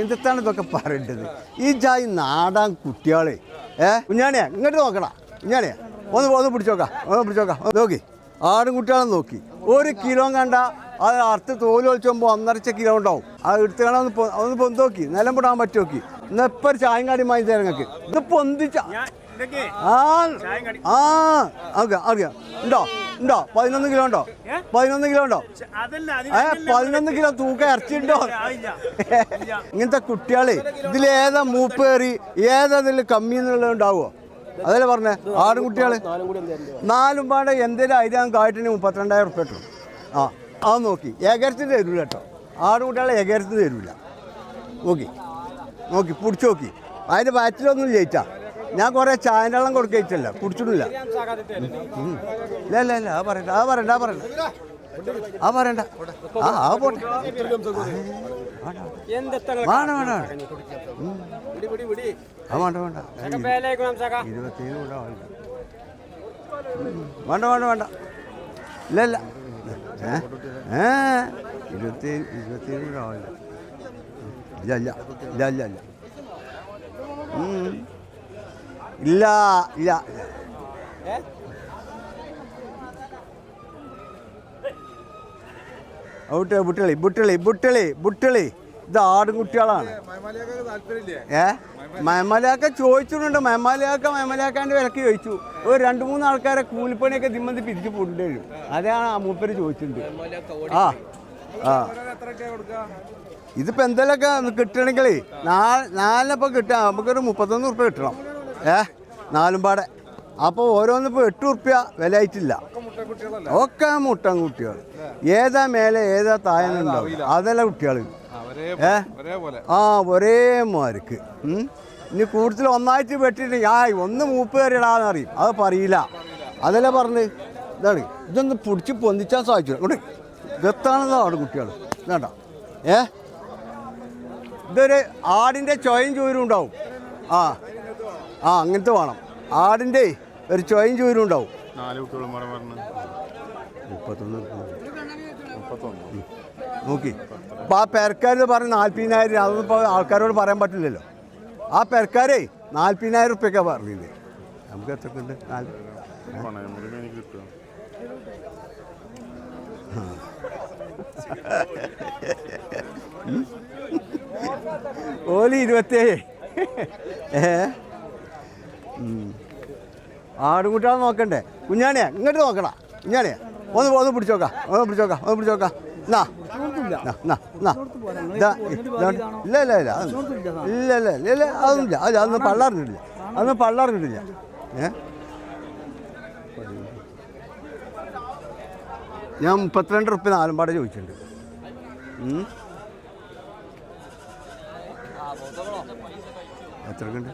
എന്താണ് ഇതൊക്കെ പറയേണ്ടത്? ഈ ജായി നാടാൻ കുട്ടികളെ ഏ? കുഞ്ഞാണിയാ ഇങ്ങോട്ട് നോക്കടാ. കുഞ്ഞാണിയാ ഒന്ന് ഒന്ന് പിടിച്ചോക്കാം ഒന്ന് പിടിച്ചോക്കാം നോക്കി. ആടും കുട്ടികളെ നോക്കി. ഒരു കിലോ കണ്ട അത് അറുത്ത് തോൽ ഒളിച്ചുമ്പോൾ ഒന്നരച്ച കിലോ ഉണ്ടാവും. അത് എടുത്ത് കാണാൻ ഒന്ന് ഒന്ന് നോക്കി. നിലം പൊടാൻ പറ്റി നോക്കി. ഒരു ചായം കാടി നിങ്ങൾക്ക് ഇത് പൊന്തിച്ച ആ ആ അറിയാം അറിയാം ഉണ്ടോ? ഉണ്ടോ? പതിനൊന്ന് കിലോ ഉണ്ടോ? പതിനൊന്ന് കിലോ ഉണ്ടോ? ഏ പതിനൊന്ന് കിലോ തൂക്കം ഇറച്ചിണ്ടോ ഇങ്ങനത്തെ കുട്ടികളെ ഇതിലേതാ മൂപ്പേറി ഏതാ ഇതിൽ കമ്മി എന്നുള്ളത് ഉണ്ടാവുമോ അതല്ലേ പറഞ്ഞേ ആറ് കുട്ടികൾ? നാലും പാടെ എന്തേലും അതിനാൻ കാട്ടിന് മുപ്പത്തിരണ്ടായിരം ഉറുപ്പ കിട്ടും ആ അത് നോക്കി. ഏകരത്തിന് തരൂല കേട്ടോ. ആടും കുട്ടികളെ ഏകരത്തിന് തരൂല. നോക്കി. നോക്കി പിടിച്ചു നോക്കി. അതിന്റെ ബാറ്റിലൊന്നും ജയിച്ചാ. ഞാൻ കുറേ ചായന്റെ വെള്ളം കൊടുക്കില്ല കുടിച്ചിട്ടില്ല. ഇല്ല ഇല്ല ഇല്ല ആ പറയണ്ട ആ പറയണ്ട ആ പറയണ്ട ആ പറയണ്ട ആ ആ പോട്ടെ വേണ്ട വേണ്ട. ആ വേണ്ട വേണ്ട ഇരുപത്തേഴ് കൂടെ വേണ്ട. വേണ്ട വേണ്ട ഇല്ല ഇല്ല ഏ ഇരുപത്തേഴ് ഇരുപത്തേഴ് കൂടെ ആവില്ല ഇല്ല ഇല്ല ഇല്ല ഇല്ല ഇല്ല. ഇല്ല ഇല്ല. ഔട്ട് ബുട്ടളി ബുട്ടളി ബുട്ടളി ബുട്ടളി ഇത് ആടും കുട്ടികളാണ്. ഏ? മയമലയൊക്കെ ചോദിച്ചിട്ടുണ്ട്. മയമലയൊക്കെ മയമലയാക്കാന്റെ വിലക്ക് ചോദിച്ചു. ഒരു രണ്ട് മൂന്ന് ആൾക്കാരെ കൂലിപ്പണിയൊക്കെ ദിമ്മന്തി പിരിച്ച് കൊണ്ടുവരും. അതാണ് ആ മൂപ്പര് ചോദിച്ചിട്ടുണ്ട്. ആ ആ. ഇതിപ്പോൾ എന്തെങ്കിലുമൊക്കെ കിട്ടണെങ്കിൽ നാല് നാലിനപ്പോൾ കിട്ടാം. നമുക്കൊരു മുപ്പത്തൊന്ന് ഉറുപ്പ്യ കിട്ടണം. ഏ? നാലും പാടെ. അപ്പോൾ ഓരോന്നിപ്പോൾ എട്ട് ഉറുപ്പ്യ വില ആയിട്ടില്ല. ഒക്കെ മുട്ടൻ കുട്ടികൾ. ഏതാ മേലെ ഏതാ താഴെന്നുണ്ടാവും അതല്ല കുട്ടികൾ. ഏ? ആ ഒരേ മാർക്ക്. ഇനി കൂടുതൽ ഒന്നായിട്ട് വെട്ടിട്ട് ആ ഒന്ന് മൂപ്പ് കയറിയിടാന്ന് അറിയും അത് പറയില്ല. അതല്ല പറഞ്ഞ് ഇതാണ്. ഇതൊന്ന് പിടിച്ച് പൊന്തിച്ചാൽ സാധിച്ചു ഇവിടെ ഇതെത്താണല്ലോ ആട് കുട്ടികൾ. വേണ്ട ഏ? ഇതൊരു ആടിന്റെ ചോയും ചോരും ഉണ്ടാവും. ആ. ആ അങ്ങനത്തെ വേണം. ആടിന്റെ ഒരു ചോയും ചൂരും ഉണ്ടാവും. മുപ്പത്തൊന്ന്. നോക്കി. അപ്പം ആ പെരക്കാർ പറഞ്ഞ നാൽപ്പതിനായിരം അതൊന്നും ഇപ്പോൾ ആൾക്കാരോട് പറയാൻ പറ്റില്ലല്ലോ. ആ പെരക്കാരേ നാൽപ്പതിനായിരം ഉറുപ്പ്യൊക്കെ പറഞ്ഞില്ലേ? നമുക്ക് എത്ര ഉണ്ട് നാല് ഓലി ഇരുപത്തേഴ് ഏ. ആടുകുട്ടികളെ നോക്കണ്ടേ? കുഞ്ഞാണിയാ ഇങ്ങോട്ട് നോക്കടാ. കുഞ്ഞാണിയാ ഒന്ന് ഒന്ന് പിടിച്ചോക്കാം ഒന്ന് പിടിച്ചോക്കാം ഒന്ന് പിടിച്ചോക്കാം എന്നാ ഇല്ല ഇല്ല ഇല്ല. ഇല്ല ഇല്ല ഇല്ല ഇല്ല അതൊന്നുമില്ല. അത് അതൊന്നും പള്ളറിഞ്ഞിട്ടില്ല അതൊന്നും പള്ളറിഞ്ഞിട്ടില്ല ഏ? ഞാൻ മുപ്പത്തിരണ്ട് റുപ്യ നാലും പാടെ ചോദിച്ചിട്ടുണ്ട്. എത്ര എത്രക്കുണ്ട്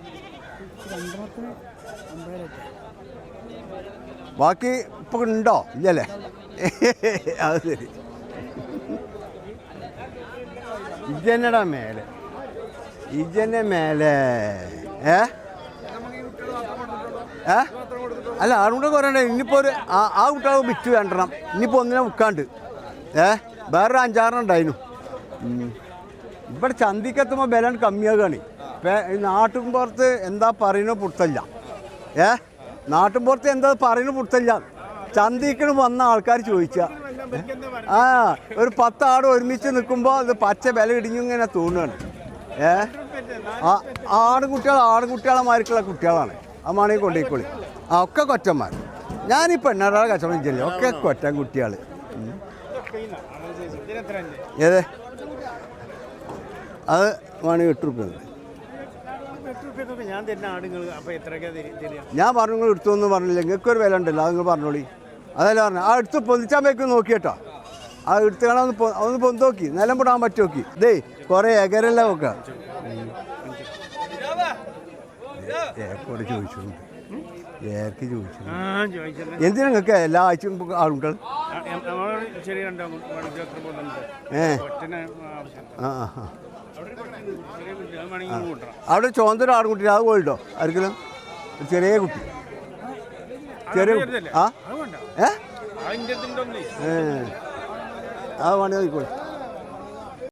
ബാക്കി ഇപ്പൊ ഉണ്ടോ? ഇല്ലല്ലേ? അത് ശരി. ഇജന്നടാ മേലെ. ഇജന്റെ മേലെ. ഏ? ഏ? അല്ല ആടുകൂടെ കുറയണ്ടേ ഇനിയിപ്പോൾ ഒരു ആ കുട്ടികളെ വിറ്റ് വേണ്ടണം. ഇനിയിപ്പോൾ ഒന്നിനെ ഉക്കാണ്ട് ഏ? വേറൊരു അഞ്ചാറെണ്ണം ഉണ്ടായിരുന്നു. ഇവിടെ ചന്തിക്കെത്തുമ്പോൾ ബലം കമ്മിയാകാണ്. നാട്ടും പുറത്ത് എന്താ പറയുന്ന പുറത്തല്ല. ഏ? നാട്ടിൻപുറത്ത് എന്താ പറയുന്ന പുറത്തല്ല. ചന്തിക്കണ് വന്ന ആൾക്കാർ ചോദിച്ച. ആ ഒരു പത്ത് ആട് ഒരുമിച്ച് നിൽക്കുമ്പോൾ അത് പച്ച വില ഇടിഞ്ഞു ഇങ്ങനെ തോന്നുകയാണ് ഏ? ആടുകുട്ടികൾ ആടുകുട്ടികളമാർക്കുള്ള കുട്ടികളാണ്. ആ മാണെങ്കിൽ കൊണ്ടുപോയിക്കോളി ആ ഒക്കെ കൊറ്റന്മാർ ഞാനീ പെണ്ണാടാളെ കച്ചവടം ചെയ്യില്ല ഒക്കെ കൊറ്റൻ കുട്ടികൾ ഏതെ? അത് വേണമെങ്കിൽ എട്ട് റുപ്യ ഞാൻ തരുന്ന ആടുകൾ അപ്പൊ എത്രയൊക്കെ തരിക? ഞാൻ പറഞ്ഞു നിങ്ങൾ എടുത്തൊന്നും പറഞ്ഞില്ല നിങ്ങൾക്ക് ഒരു വില ഉണ്ടല്ലോ അത് നിങ്ങൾ പറഞ്ഞോളി. അതല്ല പറഞ്ഞു ആ എടുത്ത് പൊന്തിച്ചാൽ വെക്കും നോക്കി കേട്ടോ. ആ എടുത്ത് കാണാൻ ഒന്ന് ഒന്ന് പൊന്ത് നോക്കി നിലം പൊടാൻ പറ്റി നോക്കി. ദേ കുറേ എകരല്ല നോക്ക ഏക്കോട് ഏർക്ക് ചോദിച്ചു ചോദിച്ചത് എന്തിനാ നിങ്ങൾക്ക് എല്ലാ ആഴ്ചയും ആളുകൾ പോകുന്നുണ്ട്. ഏ. ആ ആ. അവിടെ ചോന്തര പട്ടി കുട്ടി അത് പോയിട്ടോ ആർക്കെങ്കിലും? ചെറിയ കുട്ടി. ചെറിയ ആ? ഏ? അത് വേണമെങ്കിൽ നോക്കിക്കോളൂ